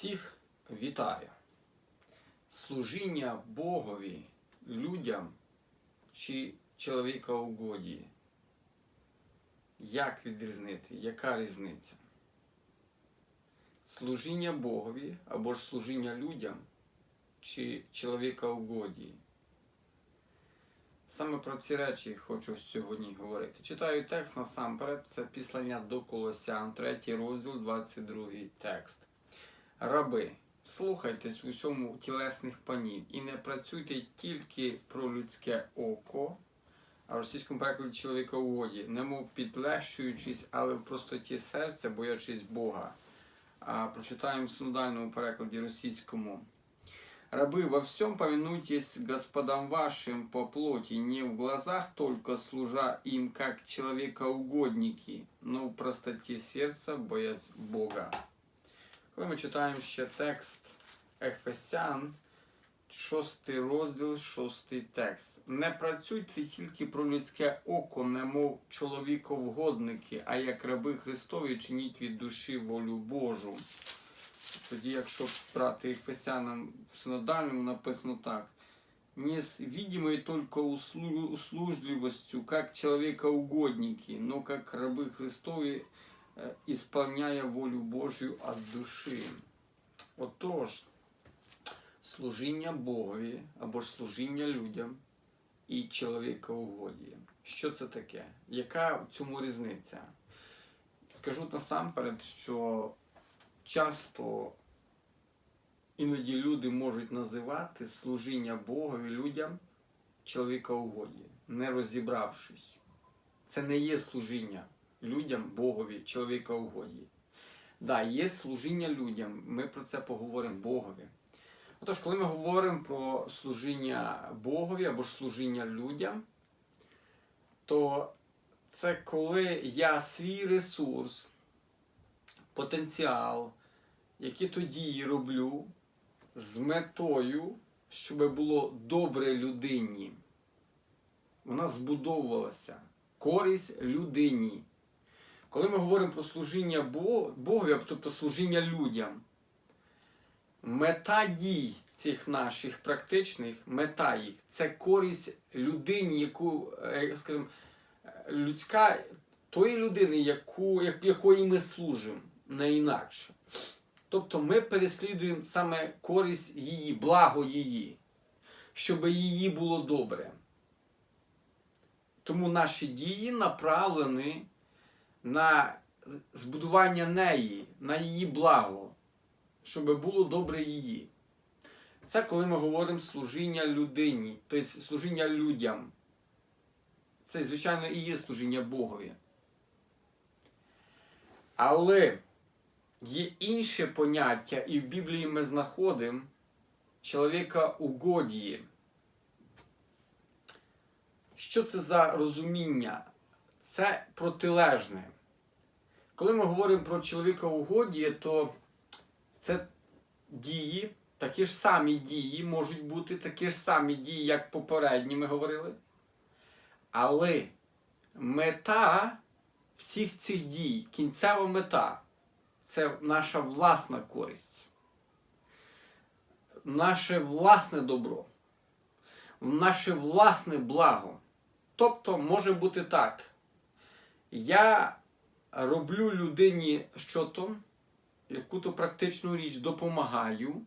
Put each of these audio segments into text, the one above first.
Всіх вітаю. Служіння Богові, людям чи чоловіка угоді. Як відрізнити? Яка різниця? Служіння Богові або ж служіння людям чи чоловіка угоді. Саме про ці речі хочу сьогодні говорити. Читаю текст насамперед, це післання до Колосян, 3 розділ, 22 текст. Раби, слухайтесь в усьому тілесних панів і не працюйте тільки про людське око, а в російському перекладі чоловіка угоді, немов підлещуючись, але в простоті серця, боячись Бога. А прочитаємо в синодальному перекладі російському. Рабы, во всем повинуйтесь господам вашим по плоти, не в глазах только служа им, как человекоугодники, но в простоте сердца, боясь Бога. Коли ми читаємо ще текст Ефесян, 6 розділ, 6 текст. Не працюйте тільки про людське око, немов чоловіковгодники, а як раби Христові чиніть від душі волю Божу. Тоді, якщо брати Ефесянам в синодальному, написано так. Не с видимой только услужливостью, как человекоугодники, но как рабы Христові, е, исполняя волю Божю від душі. Отож, служіння Богові або ж служіння людям і чоловікоугоді. Що це таке? Яка в цьому різниця? Скажу насамперед, що часто іноді люди можуть називати служіння Богові людям чоловікоугоді, не розібравшись. Це не є служіння людям, Богові, чоловікоугоді. Да, є служіння людям, ми про це поговоримо Богові. Отож, коли ми говоримо про служіння Богові або ж служіння людям, то це коли я свій ресурс, потенціал, які тоді роблю з метою, щоб було добре людині. Вона збудовувалася. Користь людині. Коли ми говоримо про служіння Бо- Богові, тобто служіння людям, мета дій цих наших практичних, мета їх це користь людині, яку, е, скажімо, людська тої людини, яку, якої ми служимо, не інакше. Тобто ми переслідуємо саме користь її, благо її, щоб її було добре. Тому наші дії направлені на збудування неї, на її благо, щоб було добре її. Це коли ми говоримо служіння людині, тобто служіння людям. Це, звичайно, і є служіння Богові. Але є інше поняття, і в Біблії ми знаходимо чоловіка угодії. Що це за розуміння? Це протилежне. Коли ми говоримо про чоловіка угодії, то це дії, такі ж самі дії можуть бути, такі ж самі дії, як попередні ми говорили. Але мета всіх цих дій, кінцева мета це наша власна користь, наше власне добро, наше власне благо. Тобто може бути так. Я роблю людині що-то, яку-то практичну річ допомагаю,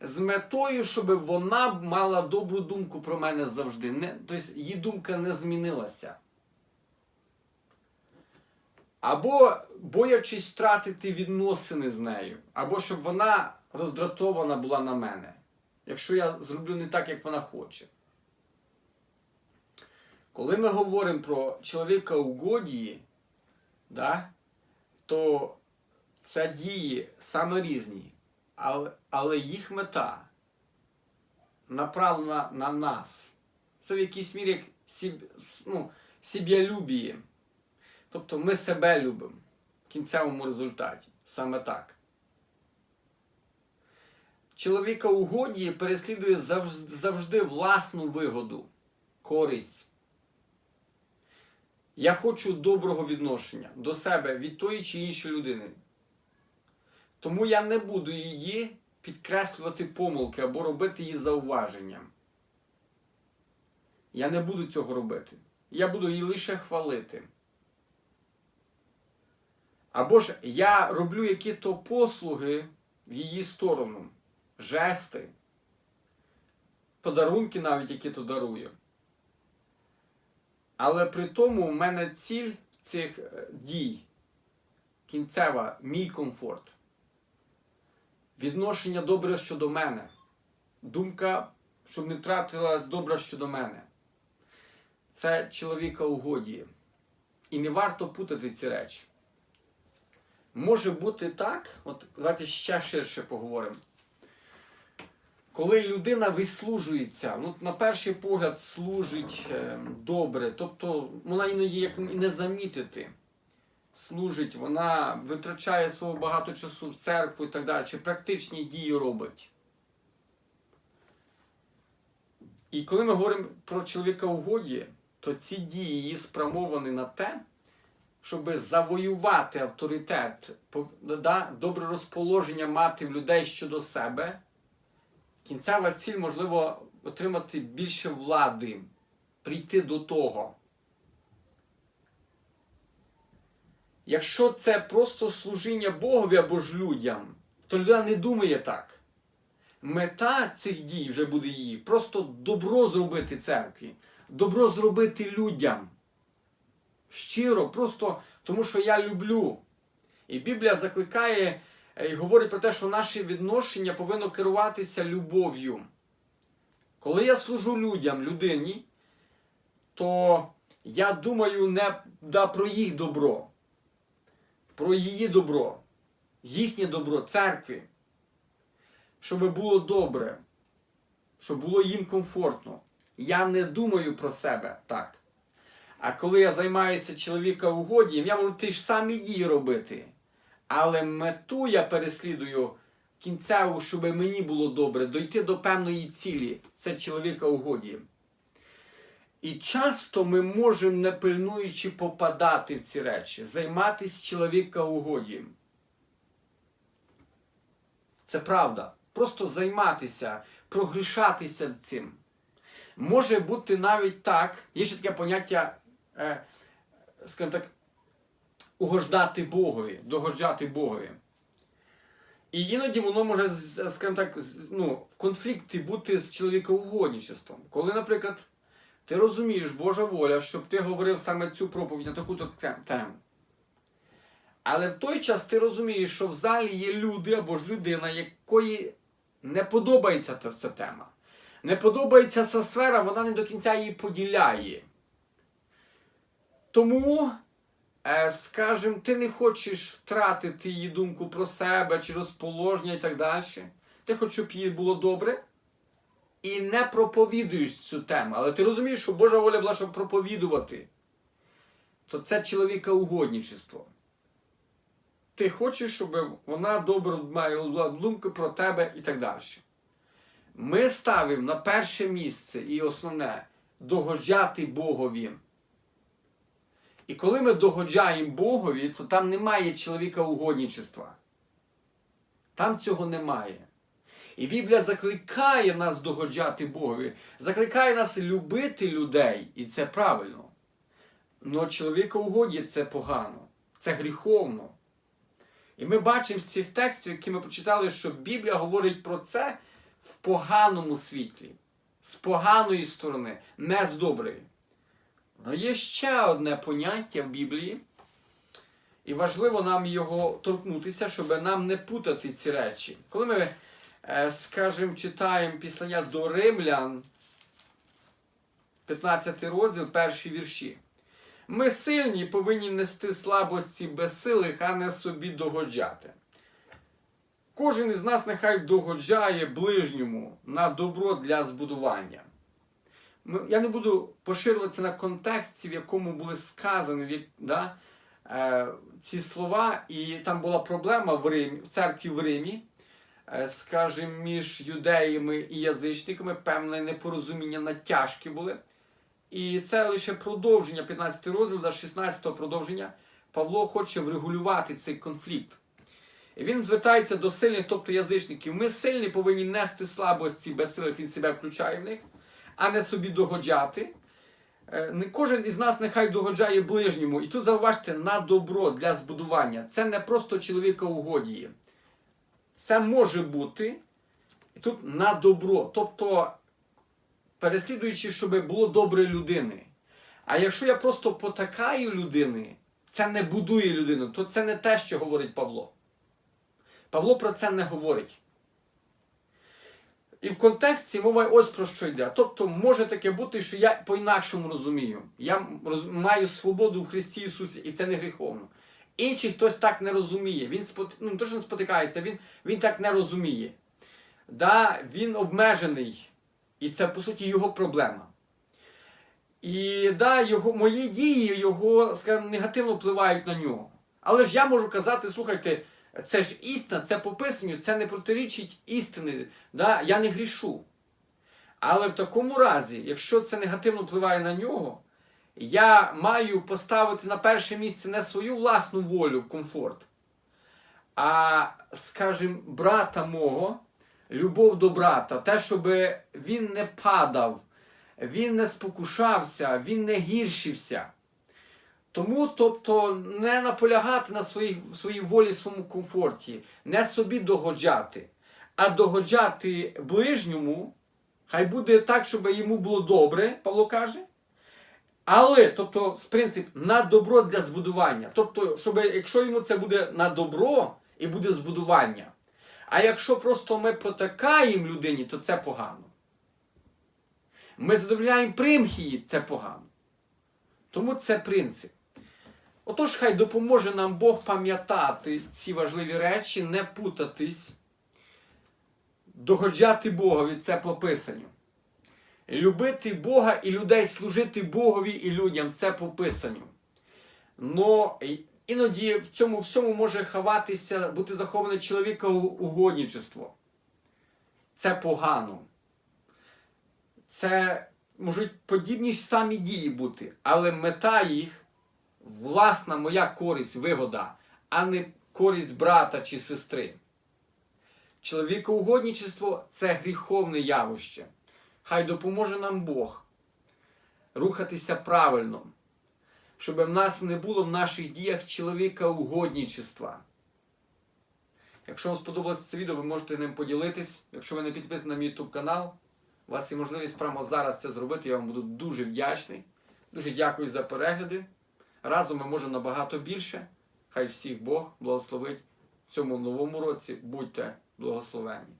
з метою, щоб вона мала добру думку про мене завжди. Не, тобто її думка не змінилася. Або боячись втратити відносини з нею, або щоб вона роздратована була на мене, якщо я зроблю не так, як вона хоче. Коли ми говоримо про чоловіка угодії, да, то це дії саме різні, але, але їх мета направлена на нас. Це в якійсь мірі як сіб, ну, сіб'ялюбіє. Тобто ми себе любимо в кінцевому результаті. Саме так. Чоловіка угодії переслідує завжди, власну вигоду, користь. Я хочу доброго відношення до себе від тої чи іншої людини. Тому я не буду її підкреслювати помилки або робити її зауваженням. Я не буду цього робити. Я буду її лише хвалити. Або ж я роблю які-то послуги в її сторону, жести, подарунки навіть, які то дарую. Але при тому в мене ціль цих е, дій, кінцева, мій комфорт. Відношення добре щодо мене. Думка, щоб не втратилась добра щодо мене. Це чоловіка угодіє. І не варто путати ці речі. Може бути так, от давайте ще ширше поговоримо. Коли людина вислужується, ну на перший погляд служить е, добре, тобто вона іноді як і не замітити. Служить, вона витрачає свого багато часу в церкву і так далі, чи практичні дії робить. І коли ми говоримо про чоловіка угоді, то ці дії її спрямовані на те, щоб завоювати авторитет, да, добре розположення мати в людей щодо себе. Кінцева ціль, можливо, отримати більше влади, прийти до того. Якщо це просто служіння Богові або ж людям, то людина не думає так. Мета цих дій вже буде її просто добро зробити церкві, добро зробити людям. Щиро, просто тому що я люблю. І Біблія закликає і говорить про те, що наше відношення повинно керуватися любов'ю. Коли я служу людям, людині, то я думаю не да, про їх добро, про її добро, їхнє добро, церкві, щоб було добре, щоб було їм комфортно. Я не думаю про себе так. А коли я займаюся чоловіка угодієм, я можу ті ж самі дії робити. Але мету я переслідую кінцеву, щоб мені було добре, дойти до певної цілі. Це чоловіка угодієм. І часто ми можемо, не пильнуючи, попадати в ці речі, займатися чоловіка угодієм. Це правда. Просто займатися, прогрішатися цим. Може бути навіть так, є ще таке поняття, е, скажімо так, угождати Богові, догоджати Богові. І іноді воно може, скажімо так, ну, в конфлікті бути з чоловікоугодничеством. Коли, наприклад, ти розумієш Божа воля, щоб ти говорив саме цю проповідь на таку-то тему. Але в той час ти розумієш, що в залі є люди або ж людина, якої не подобається ця тема. Не подобається ця сфера, вона не до кінця її поділяє. Тому, скажімо, ти не хочеш втратити її думку про себе чи розположення і так далі. Ти хочеш, щоб їй було добре. І не проповідуєш цю тему. Але ти розумієш, що Божа воля була, щоб проповідувати. То це чоловіка-угодничество. Ти хочеш, щоб вона добре мала думку про тебе і так далі. Ми ставимо на перше місце і основне догоджати Богові. І коли ми догоджаємо Богові, то там немає чоловіка угодничества. Там цього немає. І Біблія закликає нас догоджати Богові, закликає нас любити людей, і це правильно. Но чоловіка угоді це погано, це гріховно. І ми бачимо з цих текстів, які ми прочитали, що Біблія говорить про це в поганому світлі, з поганої сторони, не з доброї. Но є ще одне поняття в Біблії, і важливо нам його торкнутися, щоб нам не путати ці речі. Коли ми, е, скажімо, читаємо післання до римлян, 15 розділ, перші вірші. Ми сильні повинні нести слабості безсилих, а не собі догоджати. Кожен із нас нехай догоджає ближньому на добро для збудування. Ми- Я не буду поширюватися на контексті, в якому були сказані да, е, ці слова, і там була проблема в Римі, в церкві в Римі, е, скажімо, між юдеями і язичниками, певне непорозуміння натяжки були. І це лише продовження 15 розділ, до 16 продовження. Павло хоче врегулювати цей конфлікт. І він звертається до сильних, тобто язичників. Ми сильні повинні нести слабості безсилих, він себе включає в них, а не собі догоджати. Е, кожен із нас нехай догоджає ближньому. І тут зауважте на добро для збудування. Це не просто чоловіка угодіє. Це може бути і тут на добро. Тобто, переслідуючи, щоб було добре людини. А якщо я просто потакаю людини, це не будує людину, то це не те, що говорить Павло. Павло про це не говорить. І в контексті мова ось про що йде. Тобто може таке бути, що я по-інакшому розумію. Я маю свободу в Христі Ісусі, і це не гріховно. Інший хтось так не розуміє. Він спот... ну, не то, що не спотикається, він, він так не розуміє. Да, він обмежений. І це, по суті, його проблема. І да, його, мої дії його, скажімо, негативно впливають на нього. Але ж я можу казати, слухайте, це ж істина, це по писанню, це не протирічить істини. Да? Я не грішу. Але в такому разі, якщо це негативно впливає на нього, я маю поставити на перше місце не свою власну волю, комфорт, а, скажімо, брата мого, любов до брата, те, щоб він не падав, він не спокушався, він не гіршився. Тому, тобто, не наполягати на своїй, своїй волі, своєму комфорті, не собі догоджати, а догоджати ближньому, хай буде так, щоб йому було добре, Павло каже. Але, тобто, принцип, на добро для збудування. Тобто, щоб, якщо йому це буде на добро і буде збудування. А якщо просто ми потакаємо людині, то це погано. Ми задовольняємо примхії, це погано. Тому це принцип. Отож, хай допоможе нам Бог пам'ятати ці важливі речі, не путатись, догоджати Богові, це по писанню. Любити Бога і людей, служити Богові і людям це по писанню. Но іноді в цьому всьому може ховатися, бути заховане чоловіка угодничество. Це погано. Це можуть подібні ж самі дії бути, але мета їх власна моя користь, вигода, а не користь брата чи сестри. Чоловікоугодничество це гріховне явище. Хай допоможе нам Бог рухатися правильно, щоб в нас не було в наших діях чоловіка угодничества. Якщо вам сподобалося це відео, ви можете ним поділитись. Якщо ви не підписані на мій YouTube канал, у вас є можливість прямо зараз це зробити. Я вам буду дуже вдячний. Дуже дякую за перегляди. Разом ми можемо набагато більше. Хай всіх Бог благословить в цьому новому році. Будьте благословені.